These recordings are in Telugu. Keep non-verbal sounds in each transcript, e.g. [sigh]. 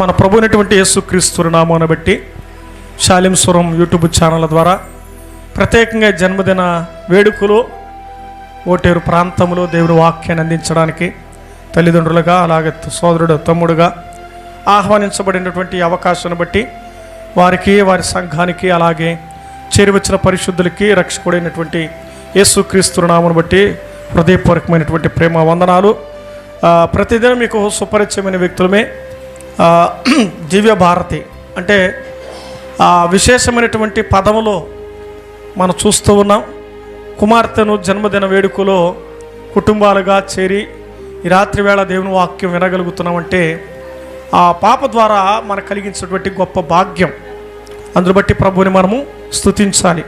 మన ప్రభు అయినటువంటి యేసుక్రీస్తు నామాన్ని బట్టి శాలింస్వరం యూట్యూబ్ ఛానల్ ద్వారా ప్రత్యేకంగా జన్మదిన వేడుకలు ఓటేరు ప్రాంతంలో దేవుడి వాక్యాన్ని అందించడానికి తల్లిదండ్రులుగా అలాగే సోదరుడు తమ్ముడుగా ఆహ్వానించబడినటువంటి అవకాశాన్ని బట్టి వారికి వారి సంఘానికి అలాగే చేరివచ్చిన పరిశుద్ధులకి రక్షకుడైనటువంటి యేసుక్రీస్తు నామను బట్టి హృదయపూర్వకమైనటువంటి ప్రేమ వందనాలు. ప్రతిదినం మీకు సుపరిచయమైన వ్యక్తులమే. [clears throat] దివ్య భారతి. అంటే విశేషమైనటువంటి పదములో మనం చూస్తూ ఉన్నాం. కుమార్తెను జన్మదిన వేడుకలో కుటుంబాలుగా చేరి ఈ రాత్రి వేళ దేవుని వాక్యం వినగలుగుతున్నామంటే ఆ పాప ద్వారా మనకు కలిగించినటువంటి గొప్ప భాగ్యం. అందును బట్టి ప్రభుని మనము స్తుతించాలి.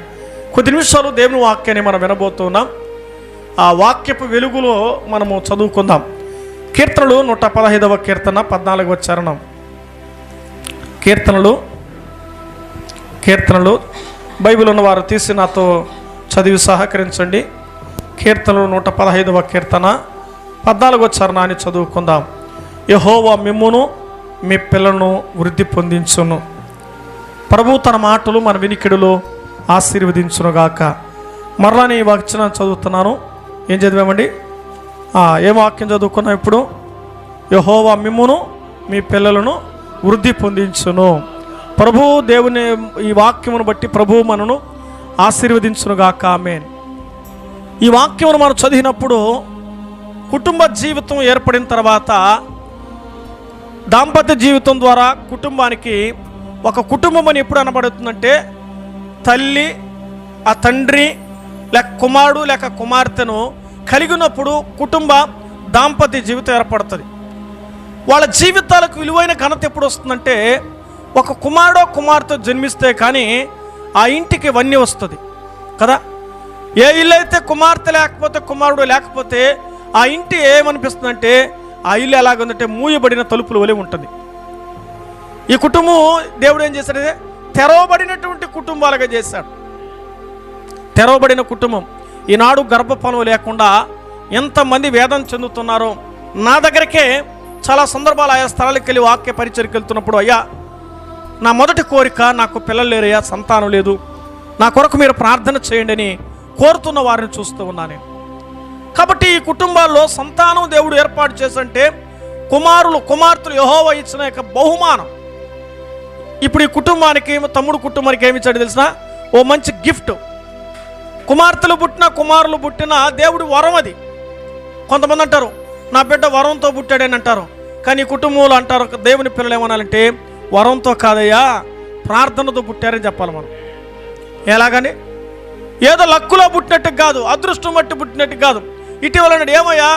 కొద్ది నిమిషాలు దేవుని వాక్యాన్ని మనం వినబోతున్నాం ఆ వాక్యపు వెలుగులో మనము చదువుకుందాం. కీర్తనలు నూట పదహైదవ కీర్తన పద్నాలుగవ చరణం. కీర్తనలు కీర్తనలు బైబిల్ ఉన్న వారు తీసి నాతో చదివి సహకరించండి. కీర్తనలు నూట పదహైదవ కీర్తన పద్నాలుగో చరణాన్ని చదువుకుందాం. యహోవా మిమ్మును మీ పిల్లను వృద్ధి పొందించును. ప్రభు తన మాటలు మన వినికిడిలో ఆశీర్వదించునుగాక. మరలా నీ వచనం చదువుతున్నాను. ఏం చదివామండి? ఏ వాక్యం చదువుకున్నాం ఇప్పుడు? యహోవా మిమ్మును మీ పిల్లలను వృద్ధి పొందించును. ప్రభు దేవుని ఈ వాక్యమును బట్టి ప్రభు మనను ఆశీర్వదించునుగాక ఆమేన్. ఈ వాక్యమును మనం చదివినప్పుడు కుటుంబ జీవితం ఏర్పడిన తర్వాత దాంపత్య జీవితం ద్వారా కుటుంబానికి ఒక కుటుంబం అని ఎప్పుడు అనబడుతుందంటే తల్లి ఆ తండ్రి లేక కుమారుడు లేక కుమార్తెను కలిగినప్పుడు కుటుంబ దాంపత్య జీవితం ఏర్పడుతుంది. వాళ్ళ జీవితాలకు విలువైన ఘనత ఎప్పుడు వస్తుందంటే ఒక కుమారుడో కుమార్తె జన్మిస్తే కానీ ఆ ఇంటికి వన్య వస్తుంది. కదా? ఏ ఇల్లు అయితే కుమార్తె లేకపోతే కుమారుడు లేకపోతే ఆ ఇంటి ఏమనిపిస్తుందంటే ఆ ఇల్లు ఎలాగుందంటే మూయబడిన తలుపులు వలె ఉంటుంది. ఈ కుటుంబం దేవుడు ఏం చేశాడు? తెరవబడినటువంటి కుటుంబాలుగా చేశాడు. తెరవబడిన కుటుంబం. ఈనాడు గర్భఫలం లేకుండా ఎంతమంది వేదం చెందుతున్నారో నా దగ్గరకే చాలా సందర్భాలు ఆయా స్థలాలకు వెళ్ళి వాక్య పరిచయకి వెళ్తున్నప్పుడు అయ్యా నా మొదటి కోరిక నాకు పిల్లలు లేరయ్యా సంతానం లేదు. నా కొరకు మీరు ప్రార్థన చేయండి అని కోరుతున్న వారిని చూస్తూ ఉన్నాను. నేను కాబట్టి ఈ కుటుంబాల్లో సంతానం దేవుడు ఏర్పాటు చేసంటే కుమారులు కుమార్తెలు యహోవ ఇచ్చిన యొక్క బహుమానం. ఇప్పుడు ఈ కుటుంబానికి తమ్ముడు కుటుంబానికి ఏమి ఇచ్చాడు తెలిసిన ఓ మంచి గిఫ్ట్. కుమార్తెలు పుట్టిన కుమారులు పుట్టిన దేవుడి వరం అది. కొంతమంది అంటారు నా బిడ్డ వరంతో పుట్టాడని అంటారు. కానీ కుటుంబంలో అంటారు దేవుని పిల్లలు ఏమనాలంటే వరంతో కాదయ్యా ప్రార్థనతో పుట్టారని చెప్పాలి మనం. ఎలాగని? ఏదో లక్కులో పుట్టినట్టు కాదు అదృష్టం బట్టి పుట్టినట్టు కాదు. ఇటీవల అన్నాడు ఏమయ్యా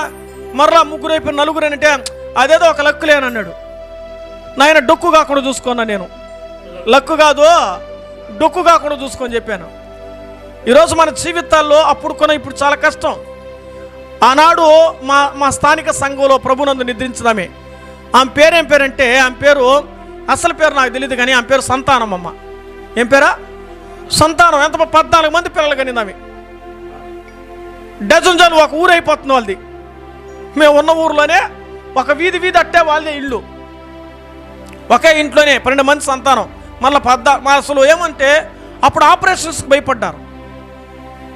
మరలా ముగ్గురు అయిపోయి నలుగురు అంటే అదేదో ఒక లక్కులే అని అన్నాడు. నాయన డొక్కు కాకుండా చూసుకున్నా నేను? లక్కు కాదు డొక్కు కాకుండా చూసుకొని చెప్పాను. ఈరోజు మన జీవితాల్లో అప్పుడు కొన ఇప్పుడు చాలా కష్టం. ఆనాడు మా మా స్థానిక సంఘంలో ప్రభునందు నిద్రించడమే ఆమె పేరేం పేరంటే ఆమె పేరు అసలు పేరు నాకు తెలియదు కానీ ఆమె పేరు సంతానం అమ్మ. ఏం పేరా? సంతానం. ఎంత పద్నాలుగు మంది పిల్లలు కనింది ఆమె డజన్ జన్ ఒక ఊరు అయిపోతుంది వాళ్ళది. మేము ఉన్న ఊర్లోనే ఒక వీధి వీధి అట్టే వాళ్ళదే ఇల్లు. ఒకే ఇంట్లోనే పన్నెండు మంది సంతానం. మళ్ళీ పద్దా మా అసలు ఏమంటే అప్పుడు ఆపరేషన్స్కి భయపడ్డారు.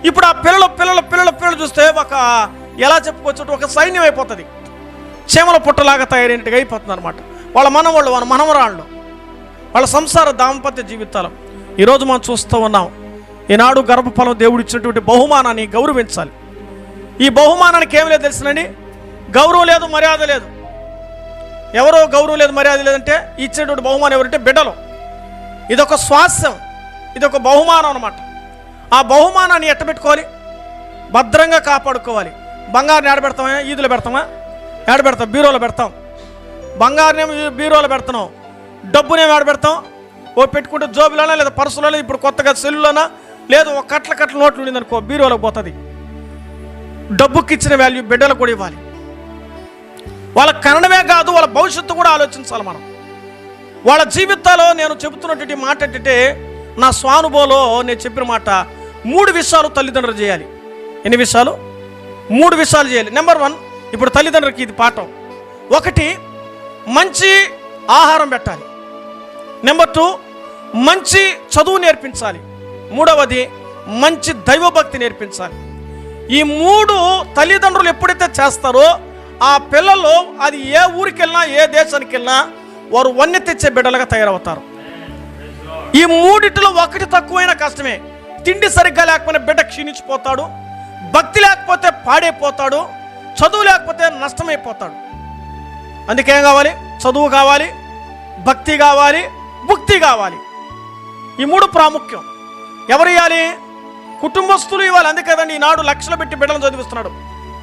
ఇప్పుడు ఆ పిల్లలు పిల్లలు పిల్లలు పిల్లలు చూస్తే ఒక ఎలా చెప్పుకోవచ్చు ఒక సైన్యం అయిపోతుంది. చీమల పుట్టలాగా తయారైనట్టుగా అయిపోతుంది అనమాట వాళ్ళ మనవాళ్ళు వాళ్ళ మనవరాళ్ళు వాళ్ళ సంసార దాంపత్య జీవితాలు. ఈరోజు మనం చూస్తూ ఉన్నాం ఈనాడు గర్భఫలం దేవుడు ఇచ్చినటువంటి బహుమానాన్ని గౌరవించాలి. ఈ బహుమానానికి ఏం లేదు తెలిసినండి? గౌరవం లేదు మర్యాద లేదు. ఎవరో గౌరవం లేదు మర్యాద లేదంటే ఇచ్చినటువంటి బహుమానం ఎవరంటే బిడ్డలు. ఇదొక స్వాస్యం ఇదొక బహుమానం అనమాట ఆ బహుమానాన్ని ఎట్ట పెట్టుకోవాలి భద్రంగా కాపాడుకోవాలి. బంగారుని ఏడ పెడతామా పెడతామా? ఏడ పెడతాం? బీరోలో పెడతాం. బంగారం బీరోలో పెడుతున్నాం. డబ్బునేమో ఏడ పెడతాం? ఓ పెట్టుకుంటే జోబులోనా లేదా పర్సులోనా? ఇప్పుడు కొత్తగా సెల్లులోనా? లేదు ఒక కట్ల కట్ల నోట్లు ఉండింది అనుకో పోతుంది. డబ్బుకి ఇచ్చిన వాల్యూ బిడ్డలకు కూడా ఇవ్వాలి. వాళ్ళ కన్నడమే కాదు వాళ్ళ భవిష్యత్తు కూడా ఆలోచించాలి మనం. వాళ్ళ జీవితాల్లో నేను చెబుతున్నటువంటి మాట ఏంటంటే నా స్వానుభవంలో నేను చెప్పిన మాట మూడు విషయాలు తల్లిదండ్రులు చేయాలి. ఎన్ని విషయాలు? మూడు విషయాలు చేయాలి. నెంబర్ వన్ ఇప్పుడు తల్లిదండ్రులకి ఇది పాఠం. ఒకటి మంచి ఆహారం పెట్టాలి. నెంబర్ టూ మంచి చదువు నేర్పించాలి. మూడవది మంచి దైవభక్తి నేర్పించాలి. ఈ మూడు తల్లిదండ్రులు ఎప్పుడైతే చేస్తారో ఆ పిల్లలు అది ఏ ఊరికి వెళ్ళినా ఏ దేశానికి వెళ్ళినా వారు వన్నె తెచ్చే బిడ్డలుగా తయారవుతారు. ఈ మూడిటిలో ఒకటి తక్కువైన కష్టమే. తిండి సరిగ్గా లేకపోయినా బిడ్డ క్షీణించిపోతాడు భక్తి లేకపోతే పాడైపోతాడు చదువు లేకపోతే నష్టమైపోతాడు. అందుకేం కావాలి? చదువు కావాలి భక్తి కావాలి భుక్తి కావాలి. ఈ మూడు ప్రాముఖ్యం. ఎవరు ఇవ్వాలి? కుటుంబస్తులు ఇవ్వాలి. అందుకేదండి ఈనాడు లక్షలు పెట్టి బిడ్డలను చదివిస్తున్నాడు.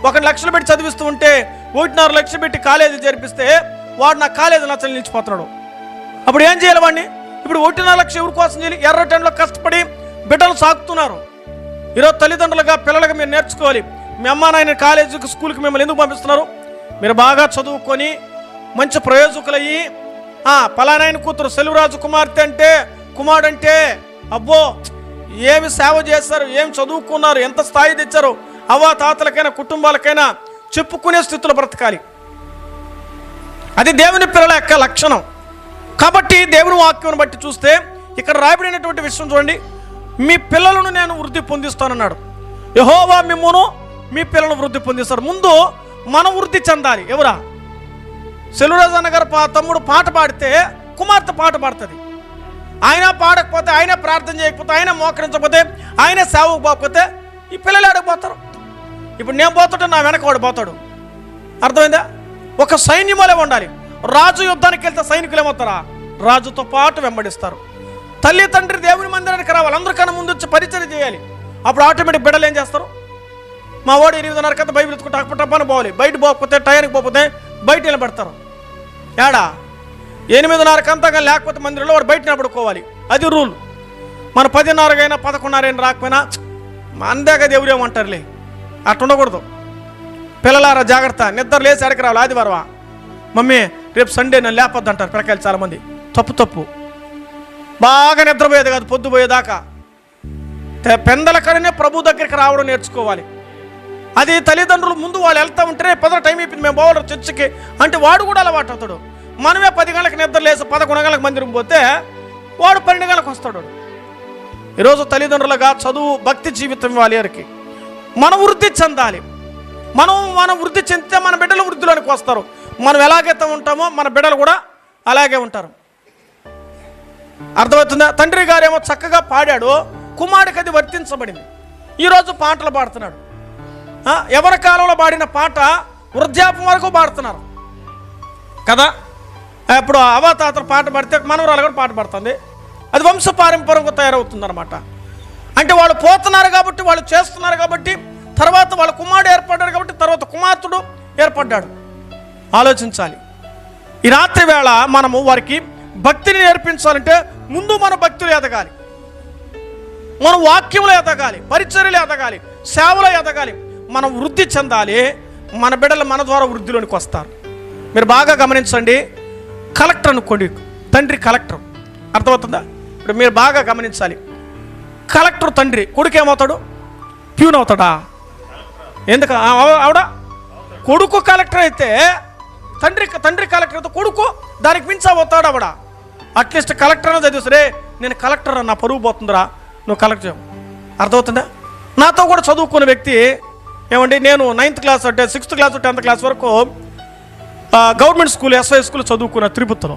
ఒక లక్షలు పెట్టి చదివిస్తూ ఉంటే ఒకటిన్నర లక్షలు పెట్టి కాలేజీ చేర్పిస్తే వాడు నా కాలేజీ నచ్చలు నిలిచిపోతున్నాడు అప్పుడు ఏం చేయాలి వాడిని? ఇప్పుడు ఒకటిన్నర లక్ష ఎవరి కోసం చేయాలి? ఎర్ర టైంలో కష్టపడి బిడ్డలు సాగుతున్నారు. ఈరోజు తల్లిదండ్రులుగా పిల్లలకు మీరు నేర్చుకోవాలి. మీ అమ్మ నాయన కాలేజీకి స్కూల్కి మిమ్మల్ని ఎందుకు పంపిస్తున్నారు? మీరు బాగా చదువుకొని మంచి ప్రయోజకులయ్యి పలానాయన కూతురు సెలవురాజు కుమార్తె అంటే కుమారుడు అంటే అబ్బో ఏమి సేవ చేస్తారు ఏమి చదువుకున్నారు ఎంత స్థాయి తెచ్చారు అవ్వా తాతలకైనా కుటుంబాలకైనా చెప్పుకునే స్థితిలో బ్రతకాలి. అది దేవుని పిల్లల యొక్క లక్షణం. కాబట్టి దేవుని వాక్యం బట్టి చూస్తే ఇక్కడ రాయబడినటువంటి విషయం చూడండి. మీ పిల్లలను నేను వృద్ధి పొందిస్తానన్నాడు. యహోవా మిమ్మును మీ పిల్లలను వృద్ధి పొందిస్తారు ముందు మనం వృద్ధి చెందాలి. ఎవరా? సెల్వరాజన్న గారు పా తమ్ముడు పాట పాడితే కుమార్తె పాట పాడుతుంది. ఆయన పాడకపోతే ఆయన ప్రార్థన చేయకపోతే ఆయన మోకరించకపోతే ఆయన సేవకు పోకపోతే ఈ పిల్లలు ఆడకపోతారు ఇప్పుడు నేను పోతుంటే నా వెనక వాడు పోతాడు. అర్థమైందా? ఒక సైన్యమలే ఉండాలి. రాజు యుద్ధానికి వెళ్తే సైనికులు ఏమవుతారా? రాజుతో పాటు వెంబడిస్తారు. తల్లి తండ్రి దేవుని మందిరానికి రావాలి. అందరికన్నా ముందు వచ్చి పరిచయం చేయాలి. అప్పుడు ఆటోమేటిక్ బిడ్డలు ఏం చేస్తారు? మా వాడు ఎనిమిదిన్నర కదా బైబిల్ ఎత్తుకుంటే టప్పని పోవాలి బయట పోకపోతే టైర్కి పోకపోతే బయట నిలబెడతారు. ఏడా? ఎనిమిదిన్నర కంతగా లేకపోతే మందిరంలో వాడు బయట నిలబడుకోవాలి. అది రూల్. మన పదిన్నరకైనా పదకొండున్నరైనా రాకపోయినా అందాక దేవుడు ఏమంటారులే. అట్లా ఉండకూడదు. పిల్లలారా జాగ్రత్త. నిద్ర లేచి అడగరావాలి ఆదివారమా? మమ్మీ రేపు సండే నన్ను లేపొద్దు అంటారు పిల్లకాయలు చాలామంది. తప్పు తప్పు. బాగా నిద్రపోయేది కాదు పొద్దుపోయేదాకా తె- పెందల కడనే ప్రభు దగ్గరికి రావడం నేర్చుకోవాలి. అది తల్లిదండ్రులు ముందు వాళ్ళు వెళ్తా ఉంటే పదో టైం అయిపోయింది మేము పోవాలి చర్చికి అంటే వాడు కూడా అలవాటు అవుతాడు. మనమే పది గంటలకు నిద్ర లేసి పదకొండు గంటలకు మందిరం పోతే వాడు పన్నెండు గంటలకు వస్తాడు. ఈరోజు తల్లిదండ్రులుగా చదువు భక్తి జీవితం ఇవ్వాలి వారికి మనం వృద్ధి చెందాలి. మనం మనం వృద్ధి చెందితే మన బిడ్డలు వృద్ధిలోనికి వస్తారు. మనం ఎలాగైతే ఉంటామో మన బిడ్డలు కూడా అలాగే ఉంటారు. అర్థమవుతుందా? తండ్రి గారేమో చక్కగా పాడాడు కుమారుడికి అది వర్తించబడింది. ఈరోజు పాటలు పాడుతున్నాడు. ఎవరి కాలంలో పాడిన పాట వృద్ధాపం వరకు పాడుతున్నారు. కదా? ఇప్పుడు అవతాతలు పాట పాడితే మనవరాలు కూడా పాట పాడుతుంది. అది వంశ పారంపర్యంగా తయారవుతుందన్నమాట. అంటే వాళ్ళు పోతున్నారు కాబట్టి వాళ్ళు చేస్తున్నారు కాబట్టి తర్వాత వాళ్ళ కుమారుడు ఏర్పడ్డాడు కాబట్టి తర్వాత కుమార్తెడు ఏర్పడ్డాడు. ఆలోచించాలి. ఈ రాత్రి వేళ మనము వారికి భక్తిని నేర్పించాలంటే ముందు మన భక్తులు ఎదగాలి. మన వాక్యంలో ఎదగాలి పరిచర్యలు ఎదగాలి సేవలో ఎదగాలి. మనం వృద్ధి చెందాలి మన బిడ్డలు మన ద్వారా వృద్ధిలోనికి వస్తారు. మీరు బాగా గమనించండి. కలెక్టర్ అనుకోండి. తండ్రి కలెక్టర్. అర్థమవుతుందా? ఇప్పుడు మీరు బాగా గమనించాలి. కలెక్టర్ తండ్రి కొడుకు ఏమవుతాడు ప్యూన్ అవుతాడా? ఎందుకు? ఆవిడ? కొడుకు కలెక్టర్ అయితే తండ్రి తండ్రి కలెక్టర్ అయితే కొడుకు దానికి మించి అవుతాడు ఆవిడ. అట్లీస్ట్ కలెక్టర్ అని చదివి సరే నేను కలెక్టర్ నా పరువు పోతుందిరా నువ్వు కలెక్టర్ అర్థమవుతుందా? నాతో కూడా చదువుకున్న వ్యక్తి ఏమండి నేను నైన్త్ క్లాస్ అంటే సిక్స్త్ క్లాస్ టెన్త్ క్లాస్ వరకు గవర్నమెంట్ స్కూల్ ఎస్ఐ స్కూల్ చదువుకున్న తిరుపతిలో.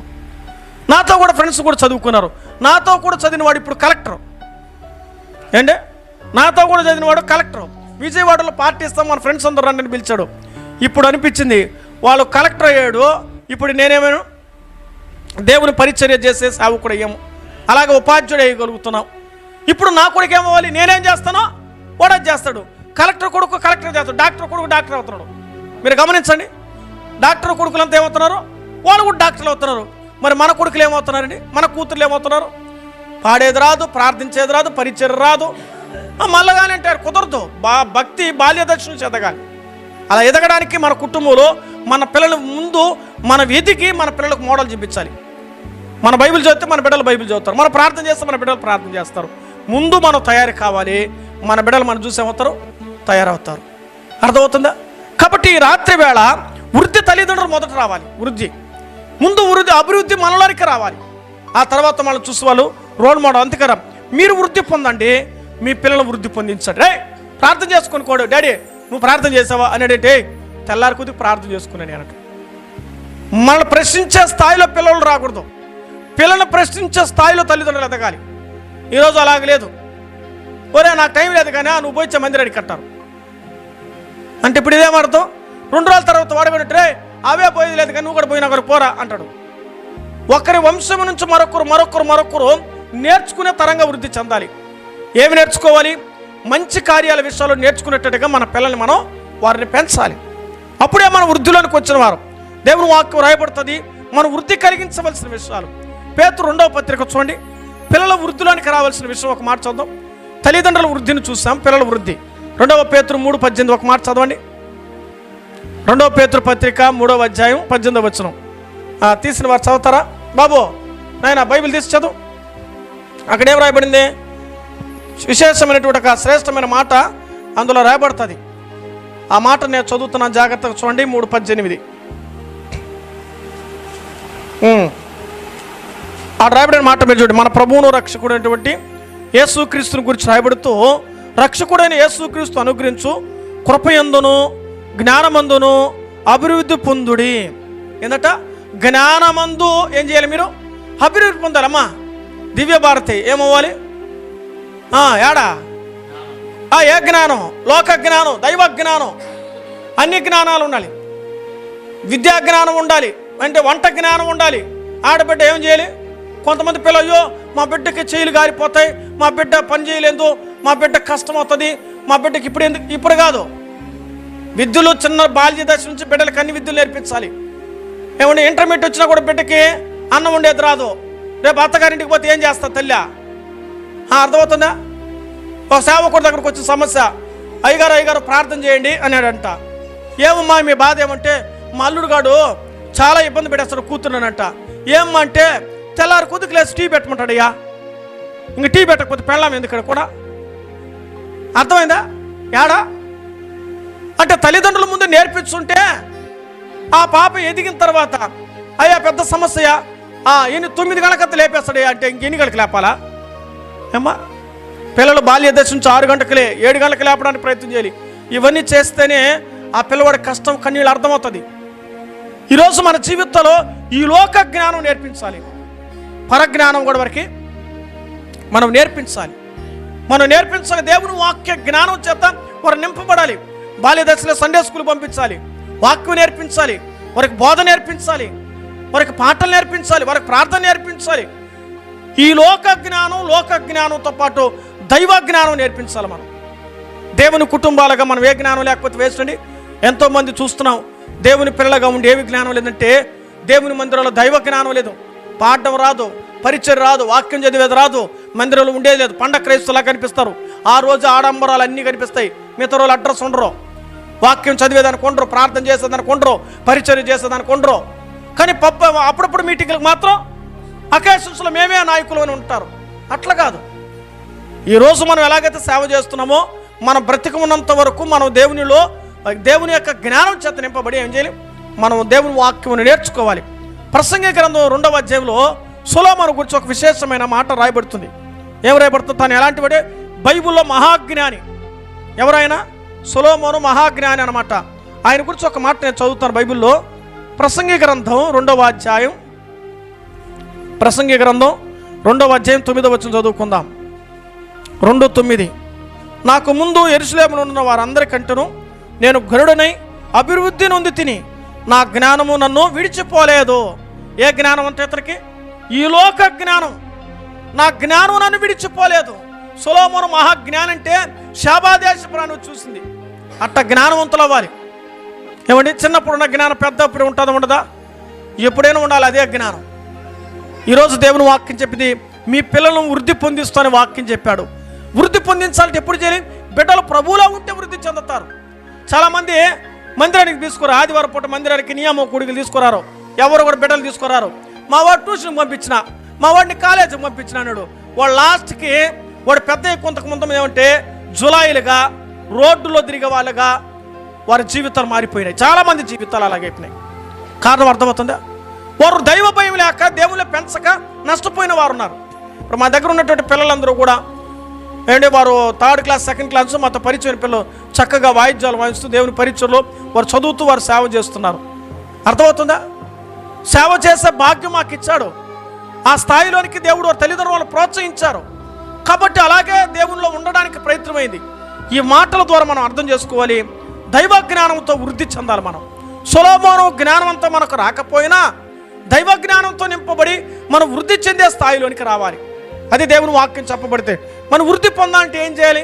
నాతో కూడా ఫ్రెండ్స్ కూడా చదువుకున్నారు. నాతో కూడా చదివిన వాడు ఇప్పుడు కలెక్టర్. ఏంటి? నాతో కూడా చదివిన వాడు కలెక్టర్. విజయవాడలో పార్టీ ఇస్తాం మన ఫ్రెండ్స్ అందరూ రండి అని పిలిచాడు. ఇప్పుడు అనిపించింది వాళ్ళు కలెక్టర్ అయ్యాడు ఇప్పుడు నేనేమైనా? దేవుని పరిచర్య చేసే సేవకుడు అయ్యాము అలాగే ఉపాధ్యుడు అయ్యగలుగుతున్నాం ఇప్పుడు నా కొడుకు ఏమవ్వాలి? నేనేం చేస్తానో వాడు చేస్తాడు. కలెక్టర్ కొడుకు కలెక్టర్ చేస్తాడు. డాక్టర్ కొడుకు డాక్టర్ అవుతున్నాడు. మీరు గమనించండి. డాక్టర్ కొడుకులంతా ఏమవుతున్నారు? వాళ్ళు కూడా డాక్టర్లు అవుతున్నారు. మరి మన కొడుకులు ఏమవుతున్నారండి? మన కూతుర్లు ఏమవుతున్నారు? పాడేది రాదు ప్రార్థించేది రాదు పరిచయం రాదు. మళ్ళగానే అంటారు కుదరదు. బా భక్తి బాల్య దక్షిణ అలా ఎదగడానికి మన కుటుంబంలో మన పిల్లల ముందు మన ఎదిగి మన పిల్లలకు మోడల్ చూపించాలి. మన బైబిల్ చదివితే మన బిడ్డలు బైబిల్ చదువుతారు. మనం ప్రార్థన చేస్తే మన బిడ్డలు ప్రార్థన చేస్తారు. ముందు మనం తయారు కావాలి. మన బిడ్డలు మనం చూసేమవుతారు తయారవుతారు. అర్థమవుతుందా? కాబట్టి రాత్రి వేళ వృద్ధి తల్లిదండ్రులు మొదట రావాలి. వృద్ధి. ముందు వృద్ధి అభివృద్ధి మనలోనికి రావాలి. ఆ తర్వాత మనం చూసి వాళ్ళు రోల్ మోడల్ అంతకరం మీరు వృద్ధి పొందండి మీ పిల్లలు వృద్ధి పొందించండి. రే ప్రార్థన చేసుకొని కోడు. డాడీ నువ్వు ప్రార్థన చేసావా? అనేటంటే తెల్లారి కొద్ది ప్రార్థన చేసుకున్నాను అన్నట్టు మనల్ని ప్రశ్నించే స్థాయిలో పిల్లలు రాకూడదు. పిల్లల్ని ప్రశ్నించే స్థాయిలో తల్లిదండ్రులు ఎదగాలి. ఈరోజు అలాగ లేదు. ఒరే నాకు టైం లేదు కానీ నువ్వు పోయిచ్చే మందిరానికి కట్టారు. అంటే ఇప్పుడు ఇదేం అర్థం? రెండు రోజుల తర్వాత వాడబెట్టే అవే పోయేది లేదు కానీ నువ్వు కూడా పోయినా ఒకరు పోరా అంటాడు. ఒకరి వంశం నుంచి మరొకరు మరొకరు మరొకరు నేర్చుకునే తరంగా వృద్ధి చెందాలి. ఏమి నేర్చుకోవాలి? మంచి కార్యాల విషయాలు నేర్చుకునేటట్టుగా మన పిల్లల్ని మనం వారిని పెంచాలి. అప్పుడే మనం వృద్ధిలోనికి వచ్చిన వారు. దేవుని వాక్యం రాయబడుతుంది. మనం వృద్ధి కలిగించవలసిన విషయాలు. పేతురు రెండవ పత్రిక చూడండి. పిల్లల వృద్ధిలోనికి రావాల్సిన విషయం ఒక మాట చదువు తల్లిదండ్రుల వృద్ధిని చూసాం. పిల్లల వృద్ధి. రెండవ పేతురు మూడు పద్దెనిమిది ఒక మాట చదవండి. రెండవ పేతురు పత్రిక మూడవ అధ్యాయం పద్దెనిమిదవ వచనం. తీసిన వారు చదువుతారా? బాబు నాయన బైబిల్ తీసి చదువు. అక్కడ ఏం రాయబడింది? విశేషమైనటువంటి ఒక శ్రేష్టమైన మాట అందులో రాయబడుతుంది. ఆ మాట నేను చదువుతున్నాను జాగ్రత్తగా చూడండి మూడు పద్దెనిమిది. ఆ రాయబడిన మాట మీరు చూడండి మన ప్రభువును రక్షకుడైనటువంటి యేసుక్రీస్తుని గురించి రాయబడుతూ రక్షకుడైన యేసుక్రీస్తు అనుగ్రహించు కృపయందును జ్ఞానమందును అభివృద్ధి పొందుడి. ఏంటట జ్ఞానమందు ఏం చేయాలి మీరు? అభివృద్ధి పొందాలమ్మా. దివ్య భారతి ఏమవ్వాలి? ఏడా? ఆ, ఏ జ్ఞానం? లోక జ్ఞానం దైవ జ్ఞానం అన్ని జ్ఞానాలు ఉండాలి. విద్యా జ్ఞానం ఉండాలి. అంటే వంట జ్ఞానం ఉండాలి. ఆడబిడ్డ ఏం చేయాలి? కొంతమంది పిల్లలు మా బిడ్డకి చేయలు గారిపోతాయి మా బిడ్డ పని చేయలేదు మా బిడ్డ కష్టం అవుతుంది మా బిడ్డకి ఇప్పుడు ఎందుకు ఇప్పుడు కాదు. విద్యలు చిన్న బాల్య దశ నుంచి బిడ్డలకు అన్ని విద్యలు నేర్పించాలి. ఏమంటే ఇంటర్మీడియట్ వచ్చినా కూడా బిడ్డకి అన్నం ఉండేది రాదు. రేపు అత్తగారింటికి పోతే ఏం చేస్తా తల్లి? అర్థమవుతుందా? ఒక సేవకుడి దగ్గరకు వచ్చిన సమస్య అయ్యగారు అయ్యగారు ప్రార్థన చేయండి అన్నాడంట. ఏమమ్మా మీ బాధ ఏమంటే మా అల్లుడుగాడు చాలా ఇబ్బంది పెట్టేస్తాడు కూతున్నానంట ఏమ్మా అంటే తెల్లారి కొద్దికి లేసి టీ పెట్టమంటాడు అయ్యా ఇంక టీ పెట్టకపోతే పెళ్ళాం ఎందుకు కూడా? అర్థమైందా? ఏడా? అంటే తల్లిదండ్రుల ముందు నేర్పించుంటే ఆ పాప ఎదిగిన తర్వాత అయ్యా పెద్ద సమస్య ఆ ఈయన తొమ్మిది గంటలకత్త లేపేస్తాడు అంటే ఇంక ఎన్ని గంటలకు లేపాలా? ఏమా పిల్లలు బాల్య దశ నుంచి ఆరు గంటలకే ఏడు గంటలకు లేపడానికి ప్రయత్నం చేయాలి. ఇవన్నీ చేస్తేనే ఆ పిల్లవాడి కష్టం కన్నీళ్ళు అర్థమవుతుంది. ఈరోజు మన జీవితంలో ఈ లోక జ్ఞానం నేర్పించాలి. పరజ్ఞానం కూడా వరకు మనం నేర్పించాలి. మనం నేర్పించాలి దేవుని వాక్య జ్ఞానం చేత వారు నింపబడాలి. బాల్య దశలో సండే స్కూల్ పంపించాలి. వాక్యం నేర్పించాలి. వారికి బోధ నేర్పించాలి. వారికి పాటలు నేర్పించాలి. వారికి ప్రార్థన నేర్పించాలి. ఈ లోక జ్ఞానం లోక జ్ఞానంతో పాటు దైవ జ్ఞానం నేర్పించాలి మనం. దేవుని కుటుంబాలుగా మనం ఏ జ్ఞానం లేకపోతే వేసండి ఎంతోమంది చూస్తున్నాం దేవుని పిల్లలుగా ఉండి ఏమి జ్ఞానం లేదంటే దేవుని మందిరంలో దైవ జ్ఞానం లేదు. పాడడం రాదు పరిచయం రాదు వాక్యం చదివేది రాదు మందిరంలో ఉండేది లేదు. పండగ క్రైస్తులా కనిపిస్తారు. ఆ రోజు ఆడంబరాలు అన్నీ కనిపిస్తాయి. మిగతా రోజులు అడ్రస్ ఉండరు. వాక్యం చదివేదానికి ఉండరు ప్రార్థన చేసేదానికి ఉండరు పరిచయం చేసేదానికి ఉండరు. కానీ పప్ప అప్పుడప్పుడు మీటింగ్లకు మాత్రం అకేషన్స్లో మేమే నాయకులు అని ఉంటారు. అట్లా కాదు. ఈరోజు మనం ఎలాగైతే సేవ చేస్తున్నామో మనం బ్రతికమున్నంత వరకు మనం దేవునిలో దేవుని యొక్క జ్ఞానం చేత నింపబడి ఏం చేయాలి? మనం దేవుని వాక్యమును నేర్చుకోవాలి. ప్రసంగ గ్రంథం రెండవ అధ్యాయంలో సులోమను గురించి ఒక విశేషమైన మాట రాయబడుతుంది. ఏం రాయబడుతుంది? తను ఎలాంటి వాడే బైబిల్లో మహాజ్ఞాని. ఎవరైనా సులోమోను మహాజ్ఞాని అనమాట ఆయన గురించి ఒక మాట నేను చదువుతాను బైబిల్లో. ప్రసంగి గ్రంథం రెండవ అధ్యాయం ప్రసంగి గ్రంథం రెండవ అధ్యాయం తొమ్మిదవ వచ్చిన చదువుకుందాం. రెండు తొమ్మిది. నాకు ముందు ఎరుసలేమును ఉన్న వారందరికంటేను నేను గరుడనై అభివృద్ధి నొంది తిని నా జ్ఞానము నన్ను విడిచిపోలేదు. ఏ జ్ఞానం అంటే ఇతనికి ఈ లోక జ్ఞానం. నా జ్ఞానం నన్ను విడిచిపోలేదు. సులోమును మహాజ్ఞానం అంటే శాబాదేశ ప్రాణం చూసింది. అట్ట జ్ఞానవంతులు అవ్వాలి. ఏమండి? చిన్నప్పుడున్న జ్ఞానం పెద్దప్పుడు ఉంటుందా ఉండదా? ఎప్పుడైనా ఉండాలి అదే జ్ఞానం. ఈరోజు దేవుని వాక్యం చెప్పింది మీ పిల్లలను వృద్ధి పొందిస్తానని వాక్యం చెప్పాడు. వృద్ధి పొందించాలంటే ఎప్పుడు చేయాలి? బిడ్డలు ప్రభువులా ఉంటే వృద్ధి చెందుతారు. చాలామంది మందిరానికి తీసుకురా ఆదివారం పూట మందిరానికి నియమం కూడికలు తీసుకురారు. ఎవరు కూడా బిడ్డలు తీసుకురారు. మా వాడు ట్యూషన్కి పంపించిన మా వాడిని కాలేజీకి పంపించిన అన్నాడు. వాడు లాస్ట్కి వాడు పెద్ద కొంతకు ముందు ఏమంటే జులాయిలుగా రోడ్డులో తిరిగే వాళ్ళుగా వారి జీవితాలు మారిపోయినాయి. చాలామంది జీవితాలు అలాగైపోయినాయి కారణం అర్థమవుతుందా? వారు దైవ భయం లేక దేవుళ్ళు పెంచక నష్టపోయిన వారు ఉన్నారు ఇప్పుడు మా దగ్గర ఉన్నటువంటి పిల్లలందరూ కూడా ఏంటి వారు థర్డ్ క్లాస్ సెకండ్ క్లాస్ మాతో పరిచయం పిల్లలు చక్కగా వాయిద్యాలు వాయిస్తూ దేవుని పరిచయంలో వారు చదువుతూ వారు సేవ చేస్తున్నారు. అర్థమవుతుందా? సేవ చేసే భాగ్యం మాకు ఇచ్చాడు. ఆ స్థాయిలోనికి దేవుడు వారి తల్లిదండ్రులు ప్రోత్సహించారు. కాబట్టి అలాగే దేవునిలో ఉండడానికి ప్రయత్నమైంది. ఈ మాటల ద్వారా మనం అర్థం చేసుకోవాలి. దైవ జ్ఞానంతో వృద్ధి చెందాలి మనం. సులభం జ్ఞానం అంతా మనకు రాకపోయినా దైవ జ్ఞానంతో నింపబడి మనం వృద్ధి చెందే స్థాయిలోనికి రావాలి. అది దేవుని వాక్యం చెప్పబడితే మనం వృద్ధి పొందాలంటే ఏం చేయాలి?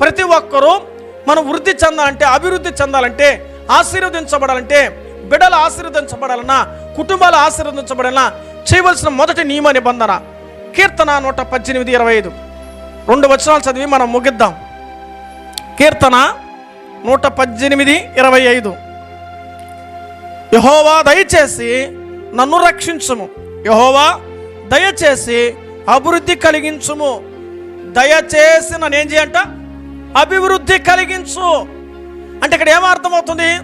ప్రతి ఒక్కరూ మనం వృద్ధి చెందాలంటే అభివృద్ధి చెందాలంటే ఆశీర్వదించబడాలంటే బిడ్డలు ఆశీర్వదించబడాలన్నా కుటుంబాలు ఆశీర్వదించబడాలన్నా చేయవలసిన మొదటి నియమ నిబంధన. కీర్తన నూట పద్దెనిమిది ఇరవై ఐదు. రెండు వచనాలు చదివి మనం ముగిద్దాం. కీర్తన నూట పద్దెనిమిది ఇరవై ఐదు. యహోవా దయచేసి నన్ను రక్షించుము. యహోవా దయచేసి అభివృద్ధి కలిగించుము. దయచేసి నన్ను ఏం చేయంట? అభివృద్ధి కలిగించు. అంటే ఇక్కడ ఏమర్థమవుతుంది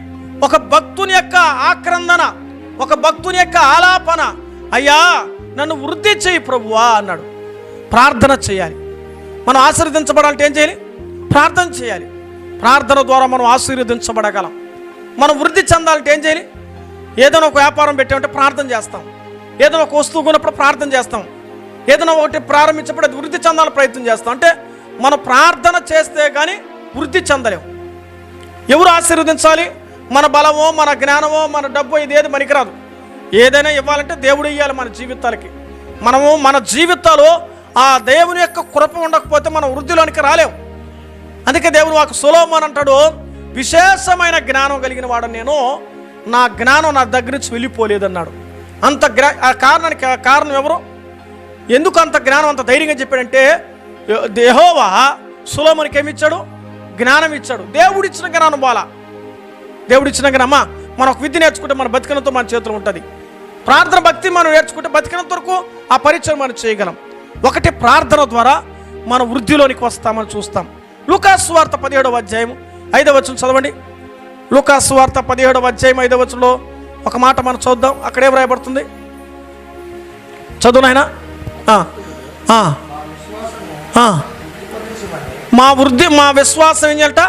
ఒక భక్తుని యొక్క ఆక్రందన ఒక భక్తుని యొక్క ఆలాపన అయ్యా నన్ను వృద్ధి చేయి ప్రభువా అన్నాడు. ప్రార్థన చేయాలి. మనం ఆశీర్వదించబడాలంటే ఏం చేయాలి? ప్రార్థన చేయాలి. ప్రార్థన ద్వారా మనం ఆశీర్వదించబడగలం. మనం వృద్ధి చెందాలంటే ఏం చేయాలి? ఏదైనా ఒక వ్యాపారం పెట్టామంటే ప్రార్థన చేస్తాం. ఏదైనా ఒక వస్తువు కొన్నప్పుడు ప్రార్థన చేస్తాం. ఏదైనా ఒకటి ప్రారంభించినప్పుడు అది వృద్ధి చెందాలని ప్రయత్నం చేస్తాం. అంటే మనం ప్రార్థన చేస్తే కానీ వృద్ధి చెందలేం. ఎవరు ఆశీర్వదించాలి? మన బలమో మన జ్ఞానమో మన డబ్బు ఇది ఏది ఏదైనా ఇవ్వాలంటే దేవుడు ఇవ్వాలి మన జీవితాలకి. మనము మన జీవితాలు ఆ దేవుని యొక్క కృప ఉండకపోతే మనం వృద్ధిలోనికి రాలేం. అందుకే దేవుడు ఒక సులోమన్ అంటాడు విశేషమైన జ్ఞానం కలిగిన వాడు నేను నా జ్ఞానం నా దగ్గర నుంచి వెళ్ళిపోలేదన్నాడు. అంత జ్ఞా ఆ కారణానికి ఆ కారణం ఎవరు? ఎందుకు అంత జ్ఞానం అంత ధైర్యంగా చెప్పాడంటే దేహోవా సులోమునికి ఏమిచ్చాడు జ్ఞానం ఇచ్చాడు. దేవుడు ఇచ్చిన జ్ఞానం బాల దేవుడు ఇచ్చిన జ్ఞానమా మనం ఒక విద్య నేర్చుకుంటే మన బతికినంతో మన చేతిలో ఉంటుంది. ప్రార్థన భక్తి మనం నేర్చుకుంటే బతికినంత వరకు ఆ పరిచయం మనం చేయగలం. ఒకటి ప్రార్థన ద్వారా మన వృద్ధిలోనికి వస్తామని చూస్తాం. లుకాస్ వార్త పదిహేడవ అధ్యాయం ఐదవ వచ్చిన చదవండి. లూకాస్ వార్త పదిహేడవ అధ్యాయం ఐదవ ఒక మాట మనం చూద్దాం. అక్కడే వ్రాయబడుతుంది చదువునాయన చదువు నాయనా మా వృద్ధి మా విశ్వాసం ఏం చేయాలట?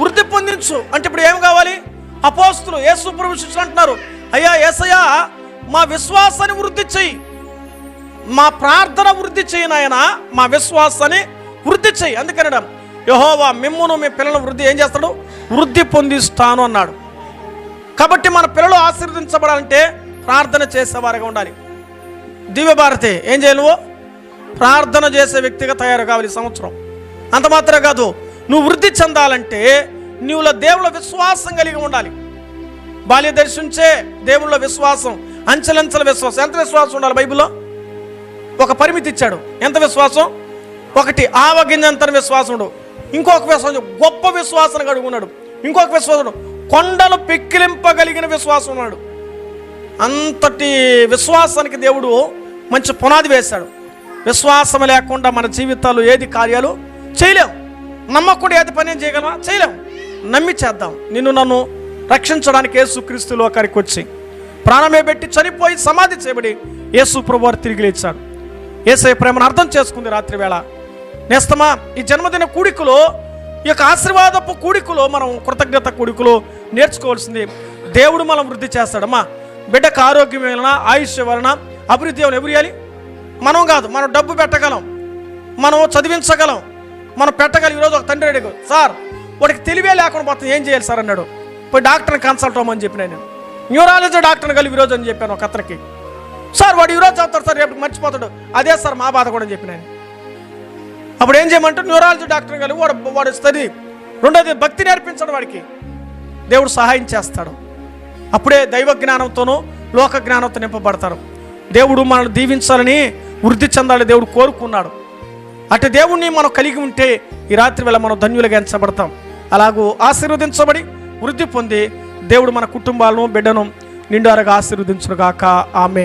వృద్ధి పొందించు. అంటే ఇప్పుడు ఏం కావాలి? అపోస్తులు యేసు ప్రభు అంటున్నారు. అయ్యా ఏసయ్యా మా విశ్వాసాన్ని వృద్ధి చెయ్యి. మా ప్రార్థన వృద్ధి చేయి నాయన. మా విశ్వాసాన్ని వృద్ధి చెయ్యి. అందుకనడం యహోవా మిమ్మును మీ పిల్లలను వృద్ధి ఏం చేస్తాడు? వృద్ధి పొందిస్తాను అన్నాడు. కాబట్టి మన పిల్లలు ఆశీర్వదించబడాలంటే ప్రార్థన చేసేవారిగా ఉండాలి. దివ్యభారతి ఏం చేయాలి ప్రార్థన చేసే వ్యక్తిగా తయారు కావాలి సంవత్సరం. అంత మాత్రమే కాదు నువ్వు వృద్ధి చెందాలంటే నీవుల దేవుళ్ళ విశ్వాసం కలిగి ఉండాలి. బాల్య దర్శించే దేవుళ్ళ విశ్వాసం అంచెలంచెల విశ్వాసం. ఎంత విశ్వాసం ఉండాలి బైబిల్లో? ఒక పరిమితి ఇచ్చాడు. ఎంత విశ్వాసం? ఒకటి ఆవగింజంత విశ్వాసం ఉండవు ఇంకొక విశ్వాసం గొప్ప విశ్వాసం కడుగున్నాడు ఉన్నాడు. ఇంకొక విశ్వాసం కొండలు పెక్కిలింపగలిగిన విశ్వాసం ఉన్నాడు. అంతటి విశ్వాసానికి దేవుడు మంచి పునాది వేశాడు. విశ్వాసం లేకుండా మన జీవితాలు ఏది కార్యాలు చేయలేం నమ్మకుండా ఏది పని చేయగలమా? చేయలేం నమ్మి చేద్దాం. నిన్ను నన్ను రక్షించడానికి యేసుక్రీస్తు లోకానికి వచ్చి ప్రాణమే పెట్టి చనిపోయి సమాధి చేయబడి యేసు ప్రభువారు తిరిగి లేచాడు. ఏసై ప్రేమను అర్థం చేసుకుంది రాత్రి వేళ నేస్తమా ఈ జన్మదిన కూడికలో ఈ యొక్క ఆశీర్వాదపు కూడికలో మనం కృతజ్ఞత కూడికలో నేర్చుకోవాల్సింది దేవుడు మనం వృద్ధి చేస్తాడమ్మా. బిడ్డకు ఆరోగ్యం వలన ఆయుష్ వలన అభివృద్ధి వలన ఎవరు చేయాలి మనం కాదు మనం డబ్బు పెట్టగలం మనం చదివించగలం మనం పెట్టగలం. ఈరోజు ఒక తండ్రి అడిగాడు సార్ వాడికి తెలివే లేకుండా మొత్తం ఏం చేయాలి సార్? అన్నాడు. పోయి డాక్టర్ని కన్సల్ట్ అవ్వమని చెప్పిన నేను. న్యూరాలజీ డాక్టర్ని కలిపి ఈరోజు అని చెప్పాను ఒక అతనికి. సార్ వాడు ఈరోజు చదువుతాడు సార్ రేపు మర్చిపోతాడు. అదే సార్ మా బాధ కూడా అని చెప్పిన నేను. అప్పుడు ఏం చేయమంటారు? న్యూరాలజీ డాక్టర్ కలిగి వాడు వాడు స్టడీ. రెండోది భక్తి నేర్పించడం వాడికి. దేవుడు సహాయం చేస్తాడు. అప్పుడే దైవ జ్ఞానంతోనూ లోక జ్ఞానంతో నింపబడతారు. దేవుడు మనల్ని దీవించాలని వృద్ధి చెందాలని దేవుడు కోరుకున్నాడు. అటు దేవుణ్ణి మనం కలిగి ఉంటే ఈ రాత్రి వేళ మనం ధన్యులుగా ఎంచబడతాం. అలాగూ ఆశీర్వదించబడి వృద్ధి పొంది దేవుడు మన కుటుంబాలను బిడ్డను నిండారుగా ఆశీర్వదించుగాక ఆమె